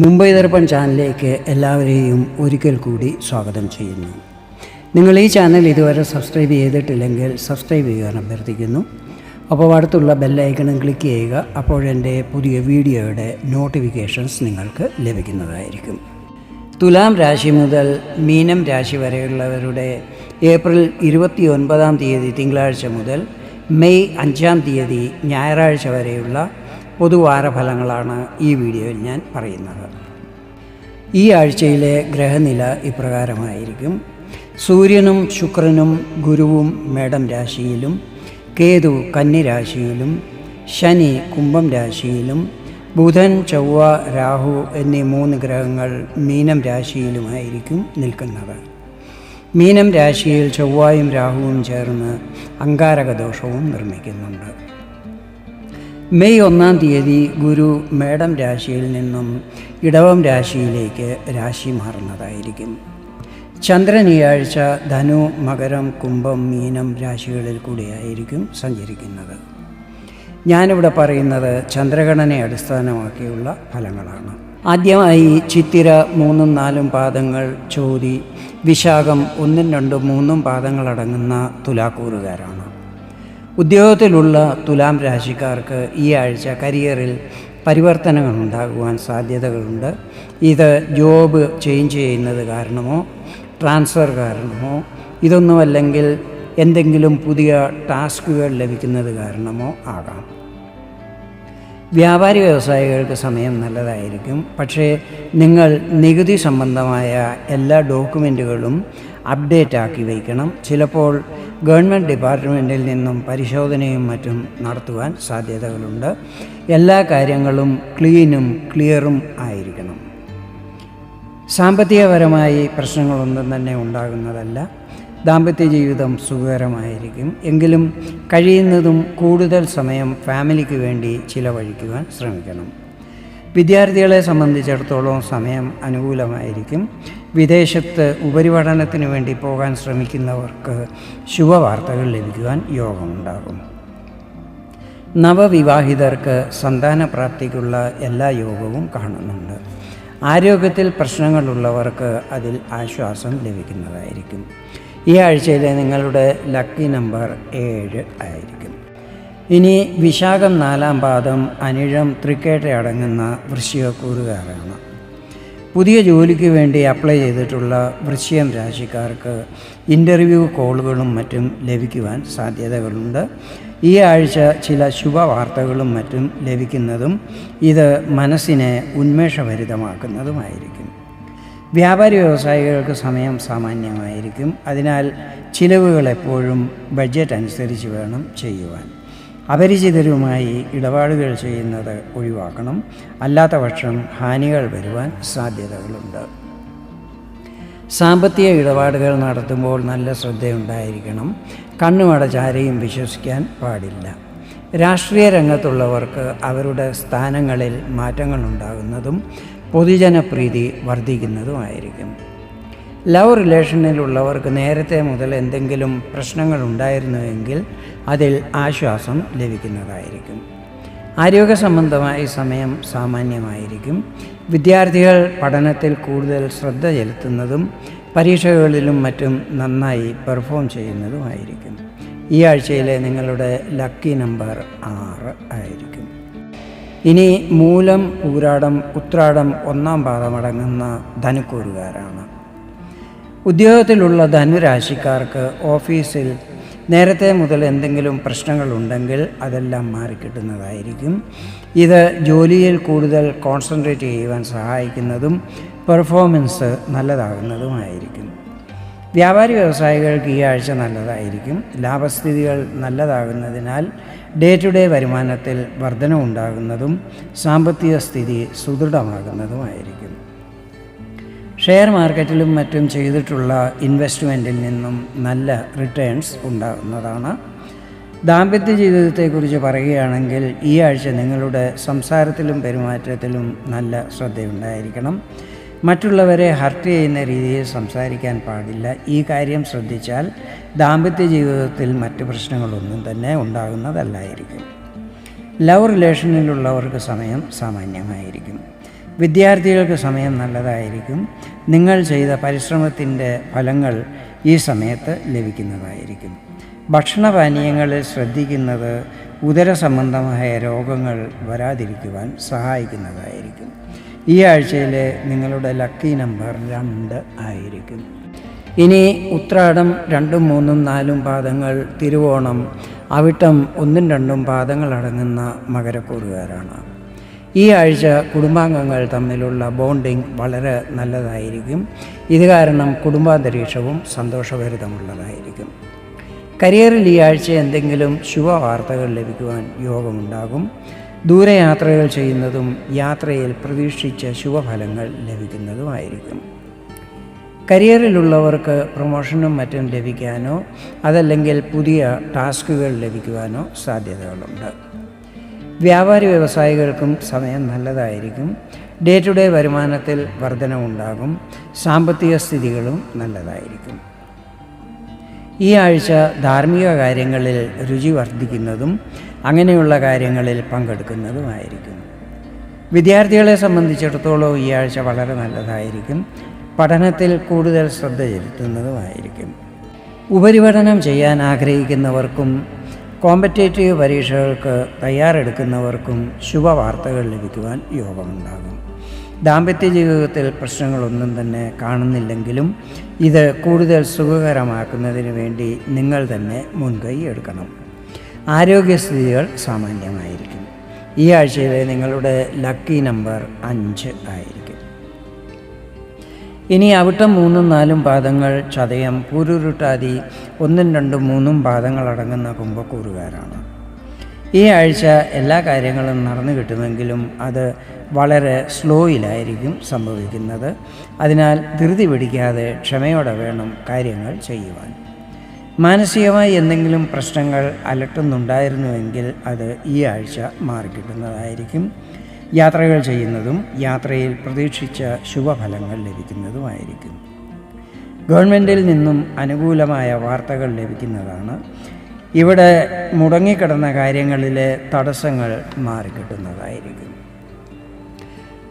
മുംബൈ ദർപ്പൺ ചാനലിലേക്ക് എല്ലാവരെയും ഒരിക്കൽ കൂടി സ്വാഗതം ചെയ്യുന്നു. നിങ്ങൾ ഈ ചാനൽ ഇതുവരെ സബ്സ്ക്രൈബ് ചെയ്തിട്ടില്ലെങ്കിൽ സബ്സ്ക്രൈബ് ചെയ്യാൻ അഭ്യർത്ഥിക്കുന്നു. അപ്പോൾ അടുത്തുള്ള ബെല്ലൈക്കണും ക്ലിക്ക് ചെയ്യുക. അപ്പോഴെന്റെ പുതിയ വീഡിയോയുടെ നോട്ടിഫിക്കേഷൻസ് നിങ്ങൾക്ക് ലഭിക്കുന്നതായിരിക്കും. തുലാം രാശി മുതൽ മീനം രാശി വരെയുള്ളവരുടെ ഏപ്രിൽ ഇരുപത്തി ഒൻപതാം തീയതി തിങ്കളാഴ്ച മുതൽ മെയ് അഞ്ചാം തീയതി ഞായറാഴ്ച വരെയുള്ള പൊതുവാര ഫലങ്ങളാണ് ഈ വീഡിയോയിൽ ഞാൻ പറയുന്നത്. ഈ ആഴ്ചയിലെ ഗ്രഹനില ഇപ്രകാരമായിരിക്കും. സൂര്യനും ശുക്രനും ഗുരുവും മേടം രാശിയിലും കേതു കന്നി രാശിയിലും ശനി കുംഭം രാശിയിലും ബുധൻ ചൊവ്വ രാഹു എന്നീ മൂന്ന് ഗ്രഹങ്ങൾ മീനം രാശിയിലുമായിരിക്കും നിൽക്കുന്നത്. മീനം രാശിയിൽ ചൊവ്വായും രാഹുവും ചേർന്ന് അങ്കാരക ദോഷവും നിർമ്മിക്കുന്നുണ്ട്. മെയ് ഒന്നാം തീയതി ഗുരു മേടം രാശിയിൽ നിന്നും ഇടവം രാശിയിലേക്ക് രാശി മാറുന്നതായിരിക്കും. ചന്ദ്രൻ ഈ ആഴ്ച ധനു മകരം കുംഭം മീനം രാശികളിൽ കൂടിയായിരിക്കും സഞ്ചരിക്കുന്നത്. ഞാനിവിടെ പറയുന്നത് ചന്ദ്രഗണനെ അടിസ്ഥാനമാക്കിയുള്ള ഫലങ്ങളാണ്. ആദ്യമായി ചിത്തിര മൂന്നും നാലും പാദങ്ങൾ ചോതി വിശാഖം ഒന്നും രണ്ടും മൂന്നും പാദങ്ങളടങ്ങുന്ന തുലാക്കൂറുകാരാണ്. ഉദ്യോഗത്തിലുള്ള തുലാം രാശിക്കാർക്ക് ഈ ആഴ്ച കരിയറിൽ പരിവർത്തനങ്ങൾ ഉണ്ടാകുവാൻ സാധ്യതകളുണ്ട്. ഇത് ജോബ് ചേഞ്ച് ചെയ്യുന്നത് കാരണമോ ട്രാൻസ്ഫർ കാരണമോ ഇതൊന്നുമല്ലെങ്കിൽ എന്തെങ്കിലും പുതിയ ടാസ്കുകൾ ലഭിക്കുന്നത് കാരണമോ ആകാം. വ്യാപാരി വ്യവസായികൾക്ക് സമയം നല്ലതായിരിക്കും. പക്ഷേ നിങ്ങൾ നികുതി സംബന്ധമായ എല്ലാ ഡോക്യുമെന്റുകളും അപ്ഡേറ്റ് ആക്കി വയ്ക്കണം. ചിലപ്പോൾ ഗവൺമെന്റ് ഡിപ്പാർട്ട്മെന്റിൽ നിന്നും പരിശോധനയും മറ്റും നടത്തുവാൻ സാധ്യതകളുണ്ട്. എല്ലാ കാര്യങ്ങളും ക്ലീനും ക്ലിയറും ആയിരിക്കണം. സാമ്പത്തികപരമായി പ്രശ്നങ്ങളൊന്നും തന്നെ ഉണ്ടാകുന്നതല്ല. ദാമ്പത്യ ജീവിതം സുഖകരമായിരിക്കും. എങ്കിലും കഴിയുന്നതും കൂടുതൽ സമയം ഫാമിലിക്ക് വേണ്ടി ചിലവഴിക്കുവാൻ ശ്രമിക്കണം. വിദ്യാർത്ഥികളെ സംബന്ധിച്ചിടത്തോളം സമയം അനുകൂലമായിരിക്കും. വിദേശത്ത് ഉപരിപഠനത്തിന് വേണ്ടി പോകാൻ ശ്രമിക്കുന്നവർക്ക് ശുഭവാർത്തകൾ ലഭിക്കുവാൻ യോഗമുണ്ടാകും. നവവിവാഹിതർക്ക് സന്താനപ്രാപ്തിക്കുള്ള എല്ലാ യോഗവും കാണുന്നുണ്ട്. ആരോഗ്യത്തിൽ പ്രശ്നങ്ങളുള്ളവർക്ക് അതിൽ ആശ്വാസം ലഭിക്കുന്നതായിരിക്കും. ഈ ആഴ്ചയിലെ നിങ്ങളുടെ ലക്കി നമ്പർ ഏഴ് ആയിരിക്കും. ഇനി വിശാഖം നാലാം പാദം അനിഴം തൃക്കേട്ട അടങ്ങുന്ന വൃശ്ചികക്കൂറുകാരാണ്. പുതിയ ജോലിക്ക് വേണ്ടി അപ്ലൈ ചെയ്തിട്ടുള്ള വൃശ്ചികം രാശിക്കാർക്ക് ഇന്റർവ്യൂ കോളുകളും മറ്റും ലഭിക്കുവാൻ സാധ്യതകളുണ്ട്. ഈ ആഴ്ച ചില ശുഭവാർത്തകളും മറ്റും ലഭിക്കുന്നതും ഇത് മനസ്സിനെ ഉന്മേഷഭരിതമാക്കുന്നതുമായിരിക്കും. വ്യാപാരി വ്യവസായികൾക്ക് സമയം സാമാന്യമായിരിക്കും. അതിനാൽ ചിലവുകൾ എപ്പോഴും ബഡ്ജറ്റ് അനുസരിച്ച് വേണം ചെയ്യുവാൻ. അപരിചിതരുമായി ഇടപാടുകൾ ചെയ്യുന്നത് ഒഴിവാക്കണം. അല്ലാത്ത പക്ഷം ഹാനികൾ വരുവാൻ സാധ്യതകളുണ്ട്. സാമ്പത്തിക ഇടപാടുകൾ നടത്തുമ്പോൾ നല്ല ശ്രദ്ധയുണ്ടായിരിക്കണം. കണ്ണുമടച്ചാരെയും വിശ്വസിക്കാൻ പാടില്ല. രാഷ്ട്രീയ രംഗത്തുള്ളവർക്ക് അവരുടെ സ്ഥാനങ്ങളിൽ മാറ്റങ്ങളുണ്ടാകുന്നതും പൊതുജനപ്രീതി വർദ്ധിക്കുന്നതുമായിരിക്കും. ലവ് റിലേഷനിലുള്ളവർക്ക് നേരത്തെ മുതൽ എന്തെങ്കിലും പ്രശ്നങ്ങൾ ഉണ്ടായിരുന്നുവെങ്കിൽ അതിൽ ആശ്വാസം ലഭിക്കുന്നതായിരിക്കും. ആരോഗ്യ സംബന്ധമായ സമയം സാമാന്യമായിരിക്കും. വിദ്യാർത്ഥികൾ പഠനത്തിൽ കൂടുതൽ ശ്രദ്ധ ചെലുത്തുന്നതും പരീക്ഷകളിലും മറ്റും നന്നായി പെർഫോം ചെയ്യുന്നതുമായിരിക്കും ഈ ആഴ്ചയിലെ നിങ്ങളുടെ ലക്കി നമ്പർ ആറ് ആയിരിക്കും. ഇനി മൂലം ഊരാടം ഉത്രാടം ഒന്നാം പാദമടങ്ങുന്ന ധനുക്കൂറുകാരാണ്. ഉദ്യോഗത്തിലുള്ള ധനുരാശിക്കാർക്ക് ഓഫീസിൽ നേരത്തെ മുതൽ എന്തെങ്കിലും പ്രശ്നങ്ങളുണ്ടെങ്കിൽ അതെല്ലാം മാറിക്കിട്ടുന്നതായിരിക്കും. ഇത് ജോലിയിൽ കൂടുതൽ കോൺസെൻട്രേറ്റ് ചെയ്യുവാൻ സഹായിക്കുന്നതും പെർഫോമൻസ് നല്ലതാകുന്നതുമായിരിക്കും. വ്യാപാരി വ്യവസായികൾക്ക് ഈ ആഴ്ച നല്ലതായിരിക്കും. ലാഭസ്ഥിതികൾ നല്ലതാകുന്നതിനാൽ ഡേ ടു ഡേ വരുമാനത്തിൽ വർധനമുണ്ടാകുന്നതും സാമ്പത്തിക സ്ഥിതി സുദൃഢമാകുന്നതുമായിരിക്കും. ഷെയർ മാർക്കറ്റിലും മറ്റും ചെയ്തിട്ടുള്ള ഇൻവെസ്റ്റ്മെന്റിൽ നിന്നും നല്ല റിട്ടേൺസ് ഉണ്ടാകുന്നതാണ്. ദാമ്പത്യ ജീവിതത്തെക്കുറിച്ച് പറയുകയാണെങ്കിൽ ഈ ആഴ്ച നിങ്ങളുടെ സംസാരത്തിലും പെരുമാറ്റത്തിലും നല്ല ശ്രദ്ധയുണ്ടായിരിക്കണം. മറ്റുള്ളവരെ ഹർട്ട് ചെയ്യുന്ന രീതിയിൽ സംസാരിക്കാൻ പാടില്ല. ഈ കാര്യം ശ്രദ്ധിച്ചാൽ ദാമ്പത്യ ജീവിതത്തിൽ മറ്റ് പ്രശ്നങ്ങളൊന്നും തന്നെ ഉണ്ടാകുന്നതല്ലായിരിക്കും. ലവ് റിലേഷനിലുള്ളവർക്ക് സമയം സാമാന്യമായിരിക്കും. വിദ്യാർത്ഥികൾക്ക് സമയം നല്ലതായിരിക്കും. നിങ്ങൾ ചെയ്ത പരിശ്രമത്തിന്റെ ഫലങ്ങൾ ഈ സമയത്ത് ലഭിക്കുന്നതായിരിക്കും. ഭക്ഷണപാനീയങ്ങളിൽ ശ്രദ്ധിക്കുന്നത് ഉദര സംബന്ധമായ രോഗങ്ങൾ വരാതിരിക്കുവാൻ സഹായിക്കുന്നതായിരിക്കും. ഈ ആഴ്ചയിലെ നിങ്ങളുടെ ലക്കി നമ്പർ രണ്ട് ആയിരിക്കും. ഇനി ഉത്രാടം രണ്ടും മൂന്നും നാലും പാദങ്ങൾ തിരുവോണം അവിട്ടം ഒന്നും രണ്ടും പാദങ്ങൾ അടങ്ങുന്ന മകരക്കൂറുകാരാണ്. ഈ ആഴ്ച കുടുംബാംഗങ്ങൾ തമ്മിലുള്ള ബോണ്ടിങ് വളരെ നല്ലതായിരിക്കും. ഇത് കാരണം കുടുംബാന്തരീക്ഷവും സന്തോഷഭരിതമുള്ളതായിരിക്കും. കരിയറിൽ ഈ ആഴ്ച എന്തെങ്കിലും ശുഭവാർത്തകൾ ലഭിക്കുവാൻ യോഗമുണ്ടാകും. ദൂരയാത്രകൾ ചെയ്യുന്നതും യാത്രയിൽ പ്രതീക്ഷിച്ച ശുഭഫലങ്ങൾ ലഭിക്കുന്നതുമായിരിക്കും. കരിയറിലുള്ളവർക്ക് പ്രൊമോഷനും മറ്റും ലഭിക്കാനോ അതല്ലെങ്കിൽ പുതിയ ടാസ്കുകൾ ലഭിക്കുവാനോ സാധ്യതകളുണ്ട്. വ്യാപാരി വ്യവസായികൾക്കും സമയം നല്ലതായിരിക്കും. ഡേ ടു ഡേ വരുമാനത്തിൽ വർധനവുണ്ടാകും. സാമ്പത്തിക സ്ഥിതികളും നല്ലതായിരിക്കും. ഈ ആഴ്ച ധാർമ്മിക കാര്യങ്ങളിൽ രുചി വർദ്ധിക്കുന്നതും അങ്ങനെയുള്ള കാര്യങ്ങളിൽ പങ്കെടുക്കുന്നതുമായിരിക്കും. വിദ്യാർത്ഥികളെ സംബന്ധിച്ചിടത്തോളം ഈ ആഴ്ച വളരെ നല്ലതായിരിക്കും. പഠനത്തിൽ കൂടുതൽ ശ്രദ്ധ ചെലുത്തുന്നതുമായിരിക്കും ഉപരിപഠനം ചെയ്യാൻ ആഗ്രഹിക്കുന്നവർക്കും കോമ്പറ്റേറ്റീവ് പരീക്ഷകൾക്ക് തയ്യാറെടുക്കുന്നവർക്കും ശുഭവാർത്തകൾ ലഭിക്കുവാൻ യോഗമുണ്ടാകും. ദാമ്പത്യ ജീവിതത്തിൽ പ്രശ്നങ്ങളൊന്നും തന്നെ കാണുന്നില്ലെങ്കിലും ഇത് കൂടുതൽ സുഖകരമാക്കുന്നതിന് വേണ്ടി നിങ്ങൾ തന്നെ മുൻകൈ എടുക്കണം. ആരോഗ്യസ്ഥിതികൾ സാമാന്യമായിരിക്കും. ഈ ആഴ്ചയിലെ നിങ്ങളുടെ ലക്കി നമ്പർ അഞ്ച് ആയിരിക്കും. ഇനി അവിട്ടം മൂന്നും നാലും പാദങ്ങൾ ചതയം പൂരുരുട്ടാതി ഒന്നും രണ്ടും മൂന്നും പാദങ്ങൾ അടങ്ങുന്ന കുംഭക്കൂറുകാരാണ്. ഈ ആഴ്ച എല്ലാ കാര്യങ്ങളും നടന്നു കിട്ടുമെങ്കിലും അത് വളരെ സ്ലോയിലായിരിക്കും സംഭവിക്കുന്നത്. അതിനാൽ ധൃതി പിടിക്കാതെ ക്ഷമയോടെ വേണം കാര്യങ്ങൾ ചെയ്യുവാൻ. മാനസികമായി എന്തെങ്കിലും പ്രശ്നങ്ങൾ അലട്ടുന്നുണ്ടായിരുന്നുവെങ്കിൽ അത് ഈ ആഴ്ച മാറിക്കിട്ടുന്നതായിരിക്കും. യാത്രകൾ ചെയ്യുന്നതും യാത്രയിൽ പ്രതീക്ഷിച്ച ശുഭഫലങ്ങൾ ലഭിക്കുന്നതുമായിരിക്കും. ഗവൺമെന്റിൽ നിന്നും അനുകൂലമായ വാർത്തകൾ ലഭിക്കുന്നതാണ്. ഇവിടെ മുടങ്ങിക്കിടന്ന കാര്യങ്ങളിലെ തടസ്സങ്ങൾ മാറിക്കിട്ടുന്നതായിരിക്കും.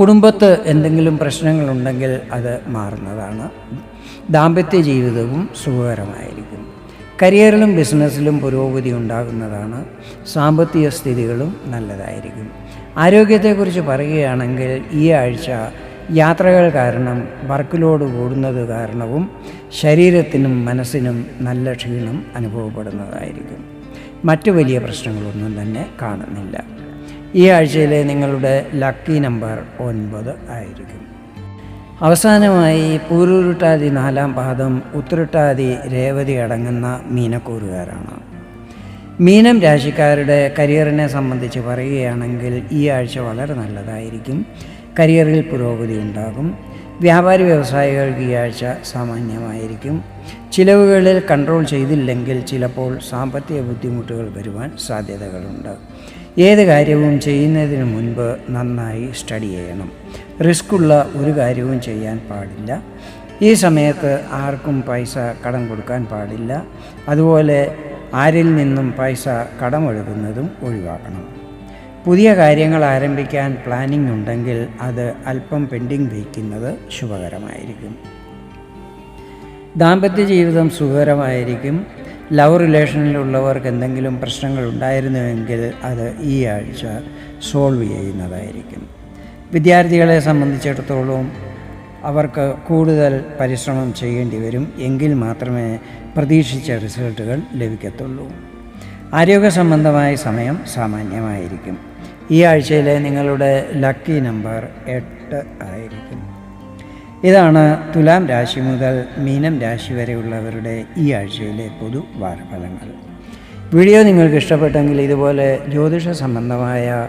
കുടുംബത്ത് എന്തെങ്കിലും പ്രശ്നങ്ങളുണ്ടെങ്കിൽ അത് മാറുന്നതാണ്. ദാമ്പത്യ ജീവിതവും സുഖകരമായിരിക്കും. കരിയറിലും ബിസിനസ്സിലും പുരോഗതി ഉണ്ടാകുന്നതാണ്. സാമ്പത്തിക സ്ഥിതികളും നല്ലതായിരിക്കും. ആരോഗ്യത്തെക്കുറിച്ച് പറയുകയാണെങ്കിൽ ഈ ആഴ്ച യാത്രകൾ കാരണം വർക്ക് ലോഡ് കൂടുന്നത് കാരണവും ശരീരത്തിനും മനസ്സിനും നല്ല ക്ഷീണം അനുഭവപ്പെടുന്നതായിരിക്കും. മറ്റു വലിയ പ്രശ്നങ്ങളൊന്നും തന്നെ കാണുന്നില്ല. ഈ ആഴ്ചയിലെ നിങ്ങളുടെ ലക്കി നമ്പർ ഒൻപത് ആയിരിക്കും. അവസാനമായി പൂരുരുട്ടാതി നാലാം പാദം ഉത്തരട്ടാതി രേവതി അടങ്ങുന്ന മീനക്കൂറുകാരാണ്. മീനം രാശിക്കാരുടെ കരിയറിനെ സംബന്ധിച്ച് പറയുകയാണെങ്കിൽ ഈ ആഴ്ച വളരെ നല്ലതായിരിക്കും. കരിയറിൽ പുരോഗതി ഉണ്ടാകും. വ്യാപാരി വ്യവസായികൾക്ക് ഈ ആഴ്ച സാമാന്യമായിരിക്കും. ചിലവുകളിൽ കൺട്രോൾ ചെയ്തില്ലെങ്കിൽ ചിലപ്പോൾ സാമ്പത്തിക ബുദ്ധിമുട്ടുകൾ വരുവാൻ സാധ്യതകളുണ്ട്. ഏത് കാര്യവും ചെയ്യുന്നതിന് മുൻപ് നന്നായി സ്റ്റഡി ചെയ്യണം. റിസ്ക്കുള്ള ഒരു കാര്യവും ചെയ്യാൻ പാടില്ല. ഈ സമയത്ത് ആർക്കും പൈസ കടം കൊടുക്കാൻ പാടില്ല. അതുപോലെ ആരിൽ നിന്നും പൈസ കടമെടുക്കുന്നതും ഒഴിവാക്കണം. പുതിയ കാര്യങ്ങൾ ആരംഭിക്കാൻ പ്ലാനിംഗ് ഉണ്ടെങ്കിൽ അത് അല്പം പെൻഡിങ് വയ്ക്കുന്നത് ശുഭകരമായിരിക്കും. ദാമ്പത്യ ജീവിതം സുഖകരമായിരിക്കും. ലവ് റിലേഷനിലുള്ളവർക്ക് എന്തെങ്കിലും പ്രശ്നങ്ങൾ ഉണ്ടായിരുന്നുവെങ്കിൽ അത് ഈ ആഴ്ച സോൾവ് ചെയ്യുന്നതായിരിക്കും. വിദ്യാർത്ഥികളെ സംബന്ധിച്ചിടത്തോളം അവർക്ക് കൂടുതൽ പരിശ്രമം ചെയ്യേണ്ടി വരും എങ്കിൽ മാത്രമേ പ്രതീക്ഷിച്ച റിസൾട്ടുകൾ ലഭിക്കത്തുള്ളൂ. ആരോഗ്യ സംബന്ധമായ സമയം സാമാന്യമായിരിക്കും. ഈ ആഴ്ചയിലെ നിങ്ങളുടെ ലക്കി നമ്പർ എട്ട് ആയിരിക്കും. ഇതാണ് തുലാം രാശി മുതൽ മീനം രാശി വരെയുള്ളവരുടെ ഈ ആഴ്ചയിലെ പൊതു വാരഫലങ്ങൾ. വീഡിയോ നിങ്ങൾക്ക് ഇഷ്ടപ്പെട്ടെങ്കിൽ ഇതുപോലെ ജ്യോതിഷ സംബന്ധമായ